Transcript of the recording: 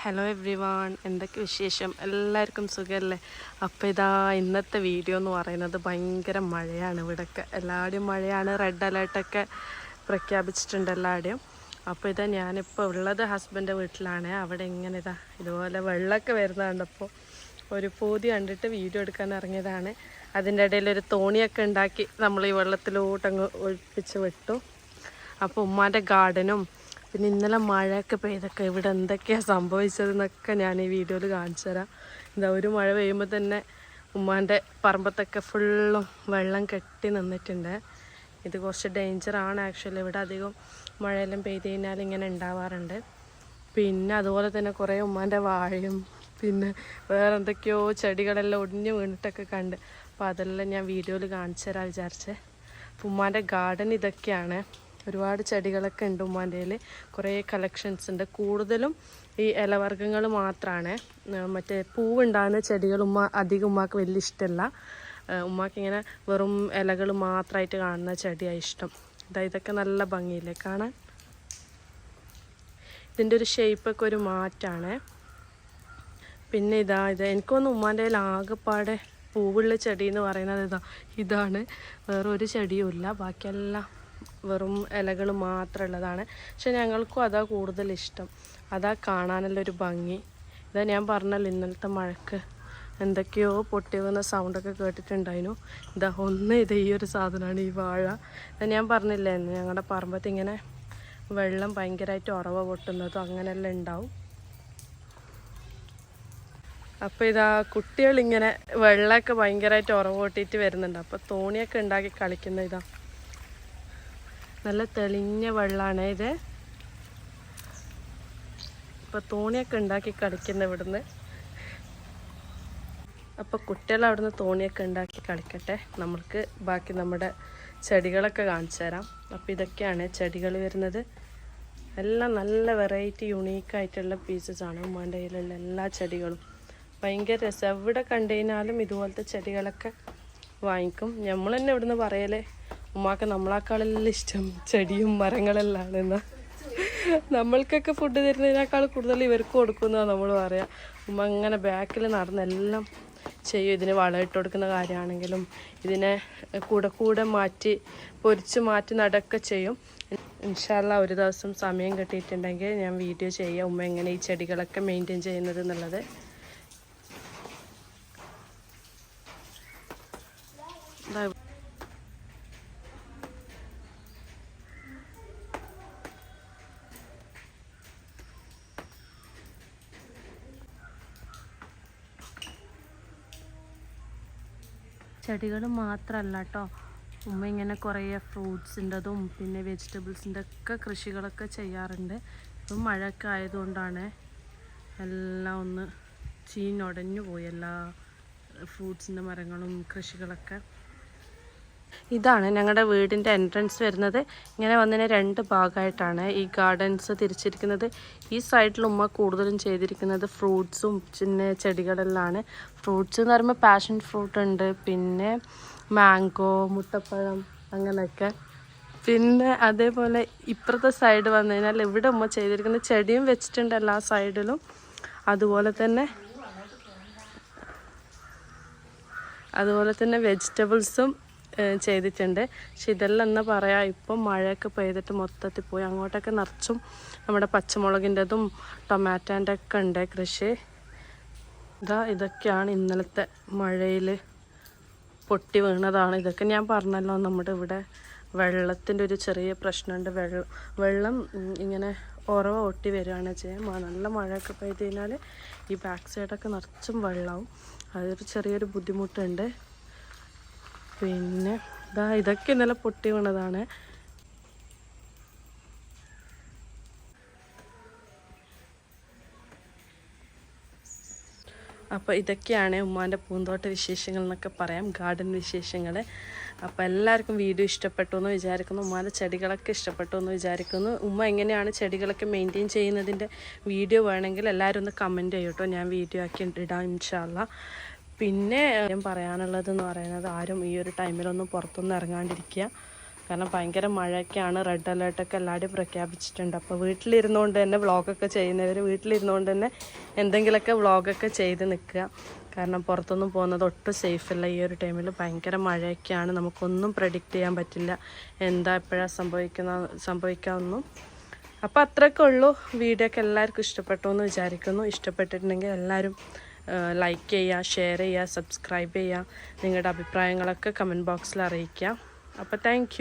Hello every one എന്തൊക്കെ വിശേഷം? എല്ലാവർക്കും സുഖമല്ലേ അപ്പോൾ ഇതാ ഇന്നത്തെ വീഡിയോ എന്ന് പറയുന്നത് ഭയങ്കര മഴയാണ് ഇവിടെയൊക്കെ എല്ലാവരുടെയും മഴയാണ്. റെഡ് അലേർട്ടൊക്കെ പ്രഖ്യാപിച്ചിട്ടുണ്ട് എല്ലാവരുടെയും. അപ്പോൾ ഇതാ ഞാനിപ്പോൾ ഉള്ളത് ഹസ്ബന്റെ വീട്ടിലാണ്. അവിടെ ഇങ്ങനെ ഇതാ ഇതുപോലെ വെള്ളമൊക്കെ വരുന്ന കണ്ടപ്പോൾ ഒരു പൂതി കണ്ടിട്ട് വീഡിയോ എടുക്കാൻ ഇറങ്ങിയതാണ്. അതിന്റെ ഇടയിൽ ഒരു തോണിയൊക്കെ ഉണ്ടാക്കി നമ്മൾ ഈ വെള്ളത്തിലോട്ടങ്ങ് ഒഴിപ്പിച്ച് വിട്ടു. അപ്പോൾ ഉമ്മാന്റെ ഗാർഡനും പിന്നെ ഇന്നലെ മഴയൊക്കെ പെയ്തൊക്കെ ഇവിടെ എന്തൊക്കെയാണ് സംഭവിച്ചതെന്നൊക്കെ ഞാൻ ഈ വീഡിയോയിൽ കാണിച്ചു തരാം. എന്താ ഒരു മഴ പെയ്യുമ്പോൾ തന്നെ ഉമ്മാന്റെ പറമ്പത്തൊക്കെ ഫുള്ളും വെള്ളം കെട്ടി നിന്നിട്ടുണ്ട്. ഇത് കുറച്ച് ഡേഞ്ചറാണ് ആക്ച്വലി ഇവിടെ അധികം മഴയെല്ലാം പെയ്ത് കഴിഞ്ഞാൽ ഇങ്ങനെ ഉണ്ടാവാറുണ്ട്. പിന്നെ അതുപോലെ തന്നെ കുറേ ഉമ്മാന്റെ വാഴയും പിന്നെ വേറെ എന്തൊക്കെയോ ചെടികളെല്ലാം ഒടിഞ്ഞു വീണിട്ടൊക്കെ കണ്ട്. അപ്പോൾ അതെല്ലാം ഞാൻ വീഡിയോയിൽ കാണിച്ചു തരാൻ വിചാരിച്ചേ. ഉമ്മാന്റെ ഗാർഡൻ ഇതൊക്കെയാണ്. ഒരുപാട് ചെടികളൊക്കെ ഉണ്ട് ഉമ്മാന്റെ കുറേ കളക്ഷൻസ് ഉണ്ട്. കൂടുതലും ഈ ഇലവർഗങ്ങൾ മാത്രമാണ് മറ്റേ പൂവുണ്ടാകുന്ന ചെടികൾ ഉമ്മ അധികം ഉമ്മാക്ക് വലിയ ഇഷ്ടമല്ല ഉമ്മാക്ക് ഇങ്ങനെ വെറും ഇലകൾ മാത്രമായിട്ട് കാണുന്ന ചെടിയാണ് ഇഷ്ടം. ഇതാ ഇതൊക്കെ നല്ല ഭംഗിയില്ലേ കാണാൻ? ഇതിന്റെ ഒരു ഷേപ്പൊക്കെ ഒരു മാറ്റാണ്. പിന്നെ ഇതാ ഇത് എനിക്കൊന്ന് ഉമ്മാന്റെ ആകെപ്പാടെ പൂവുള്ള ചെടി എന്ന് പറയുന്നത് ഇതാ ഇതാണ്. വേറെ ഒരു ചെടിയും ഇല്ല ബാക്കിയെല്ലാം വെറും ഇലകൾ മാത്രമുള്ളതാണ്. പക്ഷെ ഞങ്ങൾക്കും അതാ കൂടുതൽ ഇഷ്ടം. അതാ കാണാനുള്ളൊരു ഭംഗി. ഇതാ ഞാൻ പറഞ്ഞല്ലോ ഇന്നലത്തെ മഴക്ക് എന്തൊക്കെയോ പൊട്ടി വന്ന സൗണ്ടൊക്കെ കേട്ടിട്ടുണ്ടായിരുന്നു. ഇതാ ഒന്ന് ഇത് ഈ ഒരു സാധനമാണ് ഈ വാഴ. ഞാൻ പറഞ്ഞില്ലേ ഞങ്ങളുടെ പറമ്പത്ത് ഇങ്ങനെ വെള്ളം ഭയങ്കരമായിട്ട് ഉറവ പൊട്ടുന്നതും അങ്ങനെയെല്ലാം ഉണ്ടാവും. അപ്പോൾ ഇതാ കുട്ടികളിങ്ങനെ വെള്ളമൊക്കെ ഭയങ്കരമായിട്ട് ഉറവ് പൊട്ടിയിട്ട് വരുന്നുണ്ട്. അപ്പോൾ തോണിയൊക്കെ ഉണ്ടാക്കി കളിക്കുന്ന ഇതാ. നല്ല തെളിഞ്ഞ വെള്ളമാണ് ഇത്. അപ്പോൾ തോണിയൊക്കെ ഉണ്ടാക്കി കളിക്കുന്നത് ഇവിടുന്ന്. അപ്പോൾ കുട്ടികൾ അവിടുന്ന് തോണിയൊക്കെ ഉണ്ടാക്കി കളിക്കട്ടെ. നമ്മൾക്ക് ബാക്കി നമ്മുടെ ചെടികളൊക്കെ കാണിച്ചു തരാം. അപ്പോൾ ഇതൊക്കെയാണ് ചെടികൾ വരുന്നത്. എല്ലാം നല്ല വെറൈറ്റി യുണീക്കായിട്ടുള്ള പീസസ് ആണ് ഉമ്മാന്റെ കയ്യിലുള്ള എല്ലാ ചെടികളും. ഭയങ്കര രസം. എവിടെ കണ്ടു കഴിഞ്ഞാലും ഇതുപോലത്തെ ചെടികളൊക്കെ വാങ്ങിക്കും. നമ്മൾ തന്നെ ഇവിടുന്ന് പറയലേ. ഉമ്മാക്ക് നമ്മളെക്കാളെല്ലാം ഇഷ്ടം. ചെടിയും മരങ്ങളെല്ലാം എന്നാ നമ്മൾക്കൊക്കെ ഫുഡ് തരുന്നതിനേക്കാൾ കൂടുതൽ ഇവർക്ക് കൊടുക്കുന്നതാണ് നമ്മൾ പറയാം. ഉമ്മ അങ്ങനെ ബാക്കിൽ നടന്നെല്ലാം ചെയ്യും. ഇതിന് വളമിട്ട് കൊടുക്കുന്ന കാര്യമാണെങ്കിലും ഇതിനെ കൂടെ കൂടെ മാറ്റി പൊരിച്ച് മാറ്റി നടക്കുക ചെയ്യും. ഇൻഷാല്ല ഒരു ദിവസം സമയം കിട്ടിയിട്ടുണ്ടെങ്കിൽ ഞാൻ വീഡിയോ ചെയ്യാം. ഉമ്മ എങ്ങനെ ഈ ചെടികളൊക്കെ മെയിന്റെയിൻ ചെയ്യുന്നത് എന്നുള്ളത്. ദാ ചെടികൾ മാത്രമല്ല കേട്ടോ ഉമ്മ ഇങ്ങനെ കുറേ ഫ്രൂട്ട്സിന്റെതും പിന്നെ വെജിറ്റബിൾസിന്റെ ഒക്കെ കൃഷികളൊക്കെ ചെയ്യാറുണ്ട്. ഇപ്പം മഴയൊക്കെ ആയതുകൊണ്ടാണ് എല്ലാം ഒന്ന് ചീഞ്ഞൊടഞ്ഞു പോയി എല്ലാ ഫ്രൂട്ട്സിന്റെ മരങ്ങളും കൃഷികളൊക്കെ. ഇതാണ് ഞങ്ങളുടെ വീടിന്റെ എൻട്രൻസ് വരുന്നത്. ഇങ്ങനെ വന്നതിന് രണ്ട് ഭാഗമായിട്ടാണ് ഈ ഗാർഡൻസ് തിരിച്ചിരിക്കുന്നത്. ഈ സൈഡിൽ ഉമ്മ കൂടുതലും ചെയ്തിരിക്കുന്നത് ഫ്രൂട്ട്സും പിന്നെ ചെടികളെല്ലാം ഫ്രൂട്ട്സ് എന്ന് പറയുമ്പോൾ പാഷൻ ഫ്രൂട്ട് ഉണ്ട്. പിന്നെ മാംഗോ മുട്ടപ്പഴം അങ്ങനെയൊക്കെ. പിന്നെ അതേപോലെ ഇപ്പുറത്തെ സൈഡ് വന്നു കഴിഞ്ഞാൽ ഇവിടെ ഉമ്മ ചെയ്തിരിക്കുന്ന ചെടിയും വെച്ചിട്ടുണ്ട് എല്ലാ സൈഡിലും അതുപോലെ തന്നെ അതുപോലെ തന്നെ വെജിറ്റബിൾസും ചെയ്തിട്ടുണ്ട്. പക്ഷെ ഇതെല്ലാം പറയാ. ഇപ്പം മഴയൊക്കെ പെയ്തിട്ട് മൊത്തത്തിൽ പോയി. അങ്ങോട്ടൊക്കെ നിറച്ചും നമ്മുടെ പച്ചമുളകിന്റെതും ടൊമാറ്റോന്റെ ഒക്കെ ഉണ്ട് കൃഷി. ഇതാ ഇതൊക്കെയാണ് ഇന്നലത്തെ മഴയിൽ പൊട്ടി വീണതാണ്. ഇതൊക്കെ ഞാൻ പറഞ്ഞല്ലോ നമ്മുടെ ഇവിടെ വെള്ളത്തിന്റെ ഒരു ചെറിയ പ്രശ്നമുണ്ട്. വെള്ളം വെള്ളം ഇങ്ങനെ ഉറവ ഒട്ടി വരികയാണ് ചെയ്യുക നല്ല മഴയൊക്കെ പെയ്ത് കഴിഞ്ഞാൽ ഈ ബാക്ക് സൈഡൊക്കെ നിറച്ചും വെള്ളമാവും അതൊരു ചെറിയൊരു ബുദ്ധിമുട്ടുണ്ട്. പിന്നെ ഇതാ ഇതൊക്കെ ഇന്നലെ പൊട്ടി വീണതാണ്. അപ്പോൾ ഇതൊക്കെയാണ് ഉമ്മാന്റെ പൂന്തോട്ട വിശേഷങ്ങൾ എന്നൊക്കെ പറയാം ഗാർഡൻ വിശേഷങ്ങൾ അപ്പോൾ എല്ലാവർക്കും വീഡിയോ ഇഷ്ടപ്പെട്ടു എന്ന് വിചാരിക്കുന്നു ഉമ്മാന്റെ ചെടികളൊക്കെ ഇഷ്ടപ്പെട്ടു എന്ന് വിചാരിക്കുന്നു. ഉമ്മ എങ്ങനെയാണ് ചെടികളൊക്കെ മെയിന്റെയിൻ ചെയ്യുന്നതിന്റെ വീഡിയോ വേണമെങ്കിൽ എല്ലാവരും ഒന്ന് കമന്റ് ചെയ്യട്ടോ ഞാൻ വീഡിയോ ആക്കി ഇടാം ഇൻഷാല്ല പിന്നെ ഞാൻ പറയാനുള്ളത് എന്ന് പറയുന്നത് ആരും ഈ ഒരു ടൈമിലൊന്നും പുറത്തൊന്നും ഇറങ്ങാണ്ടിരിക്കുക. കാരണം ഭയങ്കര മഴയൊക്കെയാണ്. റെഡ് അലേർട്ടൊക്കെ എല്ലാവരും പ്രഖ്യാപിച്ചിട്ടുണ്ട്. അപ്പോൾ വീട്ടിലിരുന്നുകൊണ്ട് തന്നെ വ്ളോഗൊക്കെ ചെയ്യുന്നവർ വീട്ടിലിരുന്നുകൊണ്ട് തന്നെ എന്തെങ്കിലുമൊക്കെ വ്ളോഗൊക്കെ ചെയ്ത് നിൽക്കുക. കാരണം പുറത്തൊന്നും പോകുന്നത് ഒട്ടും സേഫ് അല്ല. ഈ ഒരു ടൈമിൽ ഭയങ്കര മഴയൊക്കെയാണ്. നമുക്കൊന്നും പ്രഡിക്റ്റ് ചെയ്യാൻ പറ്റില്ല. എന്താ എപ്പോഴാണ് സംഭവിക്കുന്ന സംഭവിക്കാമെന്നും അപ്പോൾ അത്രയൊക്കെ ഉള്ളൂ. വീഡിയോ ഒക്കെ എല്ലാവർക്കും ഇഷ്ടപ്പെട്ടു എന്ന് വിചാരിക്കുന്നു. ഇഷ്ടപ്പെട്ടിട്ടുണ്ടെങ്കിൽ എല്ലാവരും ലൈക്ക് ചെയ്യുക ഷെയർ ചെയ്യുക സബ്സ്ക്രൈബ് ചെയ്യുക നിങ്ങളുടെ അഭിപ്രായങ്ങളൊക്കെ കമന്റ് ബോക്സിൽ അറിയിക്കുക അപ്പോൾ താങ്ക്